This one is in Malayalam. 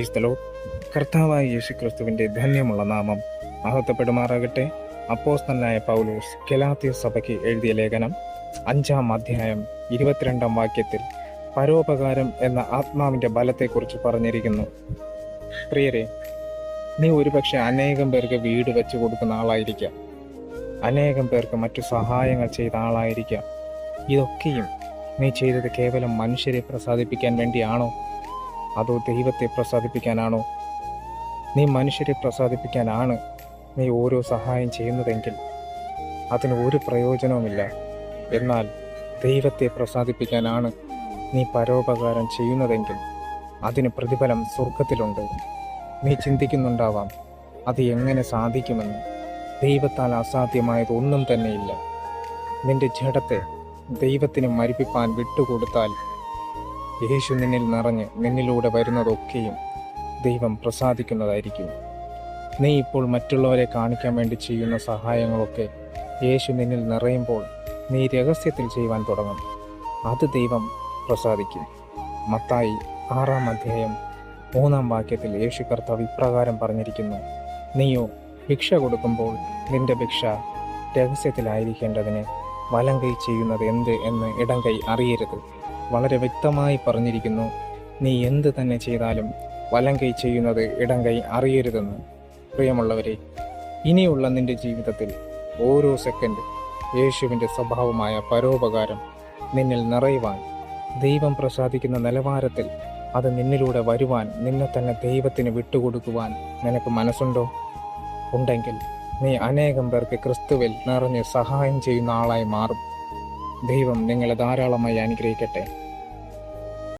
ക്രൈസ്തലോ കർത്താവായ യേശു ക്രിസ്തുവിന്റെ ധന്യമുള്ള നാമം മഹത്വപ്പെടുമാറാകട്ടെ. അപ്പോസ്തലനായ പൗലൂസ് ഗലാത്യ സഭയ്ക്ക് എഴുതിയ ലേഖനം അഞ്ചാം അധ്യായം ഇരുപത്തിരണ്ടാം വാക്യത്തിൽ പരോപകാരം എന്ന ആത്മാവിന്റെ ബലത്തെക്കുറിച്ച് പറഞ്ഞിരിക്കുന്നു. പ്രിയരെ നീ ഒരുപക്ഷെ അനേകം പേർക്ക് വീട് വെച്ചു കൊടുക്കുന്ന ആളായിരിക്കാം. അനേകം പേർക്ക് മറ്റു സഹായങ്ങൾ ചെയ്ത ആളായിരിക്കാം. ഇതൊക്കെയും നീ ചെയ്തത് കേവലം മനുഷ്യരെ പ്രസാദിപ്പിക്കാൻ വേണ്ടിയാണോ? അതോ ദൈവത്തെ പ്രസാദിപ്പിക്കാനാണോ? നീ മനുഷ്യരെ പ്രസാദിപ്പിക്കാനാണ് നീ ഓരോ സഹായം ചെയ്യുന്നതെങ്കിൽ അതിന് ഒരു പ്രയോജനവുമില്ല. എന്നാൽ ദൈവത്തെ പ്രസാദിപ്പിക്കാനാണ് നീ പരോപകാരം ചെയ്യുന്നതെങ്കിൽ അതിന് പ്രതിഫലം സ്വർഗത്തിലുണ്ട് നീ ചിന്തിക്കുന്നുണ്ടാവാം അത് എങ്ങനെ സാധിക്കുമെന്ന്. ദൈവത്താൽ അസാധ്യമായത് ഒന്നും തന്നെയില്ല. നിന്റെ ജഡത്തെ ദൈവത്തിന് മരിപ്പിപ്പാൻ വിട്ടുകൊടുത്താൽ യേശു നിന്നിൽ നിറഞ്ഞ് നിന്നിലൂടെ വരുന്നതൊക്കെയും ദൈവം പ്രസാദിക്കുന്നതായിരിക്കും. നീ ഇപ്പോൾ മറ്റുള്ളവരെ കാണിക്കാൻ വേണ്ടി ചെയ്യുന്ന സഹായങ്ങളൊക്കെ യേശു നിന്നിൽ നിറയുമ്പോൾ നീ രഹസ്യത്തിൽ ചെയ്യുവാൻ തുടങ്ങും. അത് ദൈവം പ്രസാദിക്കും. മത്തായി ആറാം അധ്യായം മൂന്നാം വാക്യത്തിൽ യേശു കർത്താവ് ഇപ്രകാരം പറഞ്ഞിരിക്കുന്നു നീയോ ഭിക്ഷ കൊടുക്കുമ്പോൾ നിന്റെ ഭിക്ഷ രഹസ്യത്തിലായിരിക്കേണ്ടതിന് വലം കൈ ചെയ്യുന്നത് എന്ത് എന്ന് ഇടം കൈ അറിയരുത്. വളരെ വ്യക്തമായി പറഞ്ഞിരിക്കുന്നു. നീ എന്ത് തന്നെ ചെയ്താലും വലം കൈ ചെയ്യുന്നത് ഇടം കൈ അറിയരുതെന്ന്. പ്രിയമുള്ളവരെ ഇനിയുള്ള നിന്റെ ജീവിതത്തിൽ ഓരോ സെക്കൻഡ് യേശുവിന്റെ സ്വഭാവമായ പരോപകാരം നിന്നിൽ നിറയുവാൻ ദൈവം പ്രസാദിക്കുന്ന നിലവാരത്തിൽ അത് നിന്നിലൂടെ വരുവാൻ നിന്നെ തന്നെ ദൈവത്തിന് വിട്ടുകൊടുക്കുവാൻ നിനക്ക് മനസ്സുണ്ടോ? ഉണ്ടെങ്കിൽ നീ അനേകം പേർക്ക് ക്രിസ്തുവിൽ നിറഞ്ഞ് സഹായം ചെയ്യുന്ന ആളായി മാറും. ദൈവം നിങ്ങളെ ധാരാളമായി അനുഗ്രഹിക്കട്ടെ.